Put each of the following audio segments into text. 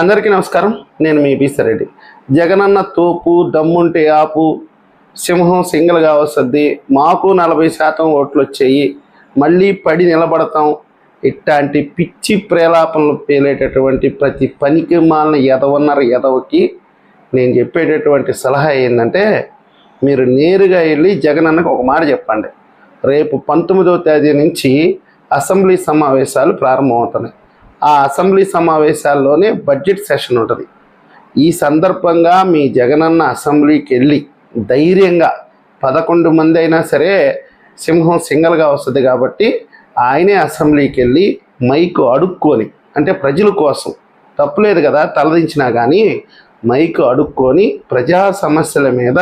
అందరికీ నమస్కారం. నేను మీ బీసరెడ్డి జగనన్న తోపు దమ్ముంటే ఆపు సింహం సింగిల్గా వస్తుంది మాకు నలభై శాతం ఓట్లు వచ్చాయి మళ్ళీ పడి నిలబడతాం. ఇట్లాంటి పిచ్చి ప్రేలాపనలు పేలేటటువంటి ప్రతి పనికి మాలిన ఎదవన్నర ఎదవకి నేను చెప్పేటటువంటి సలహా ఏంటంటే మీరు నేరుగా వెళ్ళి జగనన్నకు ఒక మాట చెప్పండి. రేపు పంతొమ్మిదవ తేదీ నుంచి అసెంబ్లీ సమావేశాలు ప్రారంభమవుతున్నాయి. ఆ అసెంబ్లీ సమావేశాల్లోనే బడ్జెట్ సెషన్ ఉంటుంది. ఈ సందర్భంగా మీ జగనన్న అసెంబ్లీకి వెళ్ళి ధైర్యంగా పదకొండు మంది అయినా సరే సింహం సింగల్గా వస్తుంది కాబట్టి ఆయనే అసెంబ్లీకి వెళ్ళి మైకు అడుక్కొని అంటే ప్రజల కోసం తప్పులేదు కదా తలదించినా కానీ మైకు అడుక్కొని ప్రజా సమస్యల మీద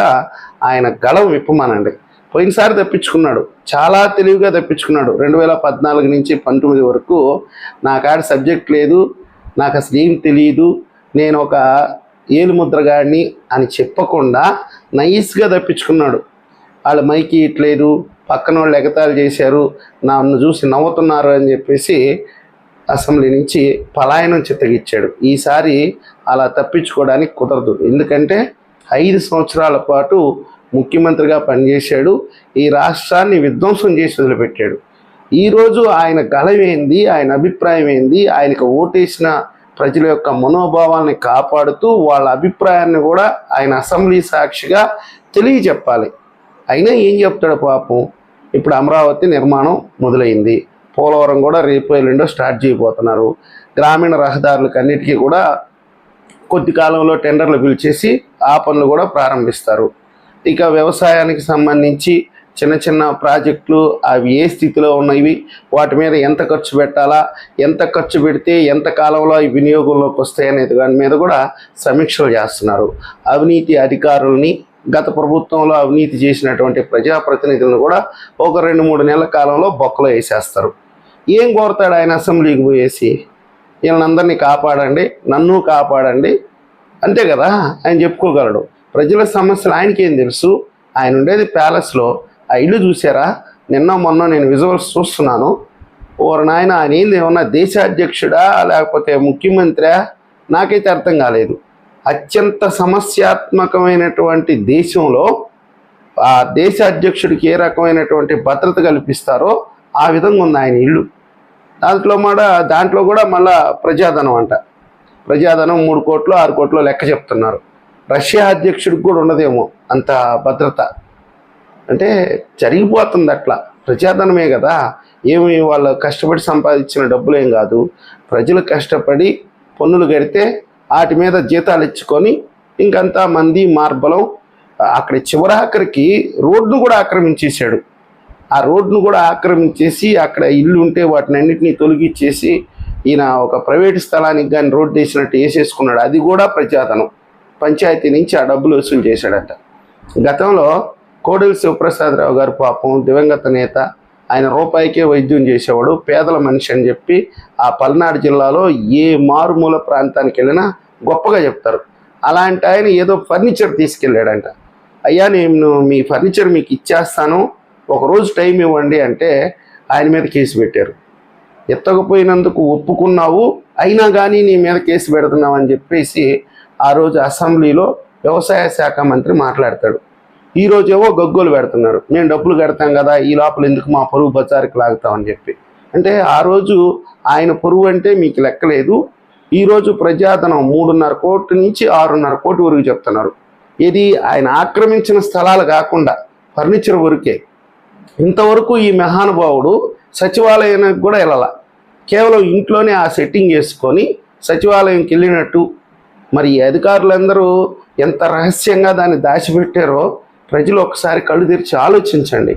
ఆయన గళం విప్పమానండి. పోయినసారి తప్పించుకున్నాడు. చాలా తెలివిగా తప్పించుకున్నాడు. రెండు వేల పద్నాలుగు నుంచి పంతొమ్మిది వరకు నా కాడ సబ్జెక్ట్ లేదు నాకు అసలు ఏం తెలియదు నేను ఒక ఏలుముద్రగాడిని అని చెప్పకుండా నైస్గా తప్పించుకున్నాడు. వాళ్ళు మైకి ఇట్లేదు పక్కన వాళ్ళు ఎగతాలు చేశారు నన్ను చూసి నవ్వుతున్నారు అని చెప్పేసి అసెంబ్లీ నుంచి పలాయనం చిత్తగిచ్చాడు. ఈసారి అలా తప్పించుకోవడానికి కుదరదు. ఎందుకంటే ఐదు సంవత్సరాల పాటు ముఖ్యమంత్రిగా పనిచేశాడు. ఈ రాష్ట్రాన్ని విధ్వంసం చేసి వదిలిపెట్టాడు. ఈరోజు ఆయన గళం ఏంది ఆయన అభిప్రాయం ఏంది ఆయనకు ఓటేసిన ప్రజల యొక్క మనోభావాల్ని కాపాడుతూ వాళ్ళ అభిప్రాయాన్ని కూడా ఆయన అసెంబ్లీ సాక్షిగా తెలియచెప్పాలి అయినా ఏం చెప్తాడు పాపం? ఇప్పుడు అమరావతి నిర్మాణం మొదలైంది. పోలవరం కూడా రేపు ఎల్లుండో స్టార్ట్ చేయబోతున్నారు. గ్రామీణ రహదారులకు అన్నిటికీ కూడా కొద్ది కాలంలో టెండర్లు పిలిచేసి ఆ పనులు కూడా ప్రారంభిస్తారు. ఇక వ్యవసాయానికి సంబంధించి చిన్న చిన్న ప్రాజెక్టులు అవి ఏ స్థితిలో ఉన్నవి? వాటి మీద ఎంత ఖర్చు పెట్టాలా? ఎంత ఖర్చు పెడితే ఎంత కాలంలో అవి వినియోగంలోకి వస్తాయి అనేది దాని మీద కూడా సమీక్షలు చేస్తున్నారు. అవినీతి అధికారుల్ని గత ప్రభుత్వంలో అవినీతి చేసినటువంటి ప్రజాప్రతినిధులను కూడా ఒక రెండు మూడు నెలల కాలంలో బొక్కలో వేసేస్తారు. ఏం కోరతాడు ఆయన అసెంబ్లీకి పోయేసి? వీళ్ళందరినీ కాపాడండి నన్ను కాపాడండి అంతే కదా? ఆయన చెప్పుకోగలడు. ప్రజల సమస్యలు ఆయనకేం తెలుసు? ఆయన ఉండేది ప్యాలెస్లో ఆ ఇల్లు చూసారా? నిన్న మొన్న నేను విజువల్స్ చూస్తున్నాను. ఓరు నాయన ఆయన ఏంది? ఏమన్నా దేశాధ్యక్షుడా? లేకపోతే ముఖ్యమంత్రి? నాకైతే అర్థం కాలేదు. అత్యంత సమస్యాత్మకమైనటువంటి దేశంలో ఆ దేశ అధ్యక్షుడికి ఏ రకమైనటువంటి భద్రత కల్పిస్తారో ఆ విధంగా ఉంది ఆయన ఇల్లు. దాంట్లో మాట దాంట్లో కూడా మళ్ళా ప్రజాధనం అంట. ప్రజాధనం మూడు కోట్లు ఆరు కోట్లు లెక్క చెప్తున్నారు. రష్యా అధ్యక్షుడికి కూడా ఉండదేమో అంత భద్రత. అంటే జరిగిపోతుంది అట్లా. ప్రజాధనమే కదా. ఏమి వాళ్ళు కష్టపడి సంపాదించిన డబ్బులు ఏం కాదు. ప్రజలు కష్టపడి పన్నులు కడితే వాటి మీద జీతాలు ఇచ్చుకొని ఇంకంతా మంది మార్బలం అక్కడ చివరాఖరికి రోడ్ను కూడా ఆక్రమించేశాడు. ఆ రోడ్డును కూడా ఆక్రమించేసి అక్కడ ఇల్లు ఉంటే వాటిని అన్నింటినీ తొలగించేసి ఈయన ఒక ప్రైవేటు స్థలానికి కానీ రోడ్డు వేసినట్టు వేసేసుకున్నాడు. అది కూడా ప్రజాధనం. పంచాయతీ నుంచి ఆ డబ్బులు వసూలు చేశాడట. గతంలో కోడెల శివప్రసాదరావు గారు పాపం దివంగత నేత ఆయన రూపాయికే వైద్యం చేసేవాడు పేదల మనిషి అని చెప్పి ఆ పల్నాడు జిల్లాలో ఏ మారుమూల ప్రాంతానికి వెళ్ళినా గొప్పగా చెప్తారు. అలాంటి ఆయన ఏదో ఫర్నిచర్ తీసుకెళ్ళాడంట. అయ్యా నేను మీ ఫర్నిచర్ మీకు ఇచ్చేస్తాను ఒకరోజు టైం ఇవ్వండి అంటే ఆయన మీద కేసు పెట్టారు. ఎత్తకపోయినందుకు ఒప్పుకున్నావు అయినా కానీ నీ మీద కేసు పెడుతున్నావు అని చెప్పేసి ఆ రోజు అసెంబ్లీలో వ్యవసాయ శాఖ మంత్రి మాట్లాడతాడు. ఈ ఏవో గగ్గోలు పెడుతున్నారు. మేము డబ్బులు కడతాం కదా ఈ లోపల ఎందుకు మా పొరుగు బజారుకి లాగుతామని చెప్పి. అంటే ఆ రోజు ఆయన పొరుగు అంటే మీకు లెక్కలేదు ఈరోజు ప్రజాధనం మూడున్నర కోట్ల నుంచి ఆరున్నర కోటి వరకు చెప్తున్నారు. ఇది ఆయన ఆక్రమించిన స్థలాలు కాకుండా ఫర్నిచర్ వరకే. ఇంతవరకు ఈ మహానుభావుడు సచివాలయానికి కూడా వెళ్ళాల. కేవలం ఇంట్లోనే ఆ సెట్టింగ్ చేసుకొని సచివాలయంకి వెళ్ళినట్టు మరి ఈ అధికారులందరూ ఎంత రహస్యంగా దాన్ని దాచిపెట్టారో ప్రజలు ఒకసారి కళ్ళు తెరిచి ఆలోచించండి.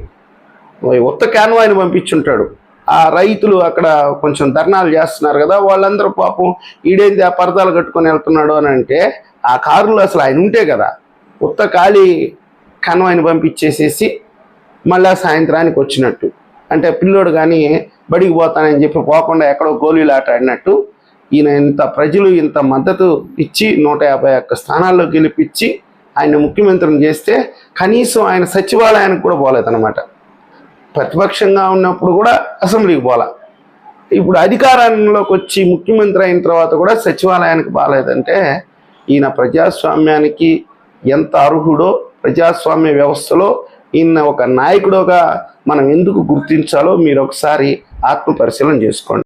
ఉత్త క్యాన్వాయిని పంపించుంటాడు. ఆ రైతులు అక్కడ కొంచెం ధర్నాలు చేస్తున్నారు కదా వాళ్ళందరూ పాపం ఈడేంది ఆ పరదాలు కట్టుకొని వెళ్తున్నాడు అని అంటే ఆ కారులో అసలు ఆయన ఉంటే కదా ఉత్త ఖాళీ కన్వాయిని పంపించేసేసి మళ్ళా సాయంత్రానికి వచ్చినట్టు. అంటే పిల్లోడు కానీ బడికి పోతానని చెప్పి పోకుండా ఎక్కడో గోళీలు ఆట ఆడినట్టు ఈయన ఇంత ప్రజలు ఇంత మద్దతు ఇచ్చి నూట యాభై ఒక్క స్థానాల్లో గెలిపించి ఆయన ముఖ్యమంత్రిని చేస్తే కనీసం ఆయన సచివాలయానికి కూడా పోలేదన్నమాట. ప్రతిపక్షంగా ఉన్నప్పుడు కూడా అసెంబ్లీకి పోలా. ఇప్పుడు అధికారంలోకి వచ్చి ముఖ్యమంత్రి అయిన తర్వాత కూడా సచివాలయానికి బాగాలేదంటే ఈయన ప్రజాస్వామ్యానికి ఎంత అర్హుడో ప్రజాస్వామ్య వ్యవస్థలో ఈయన ఒక నాయకుడుగా మనం ఎందుకు గుర్తించాలో మీరు ఒకసారి ఆత్మ పరిశీలన చేసుకోండి.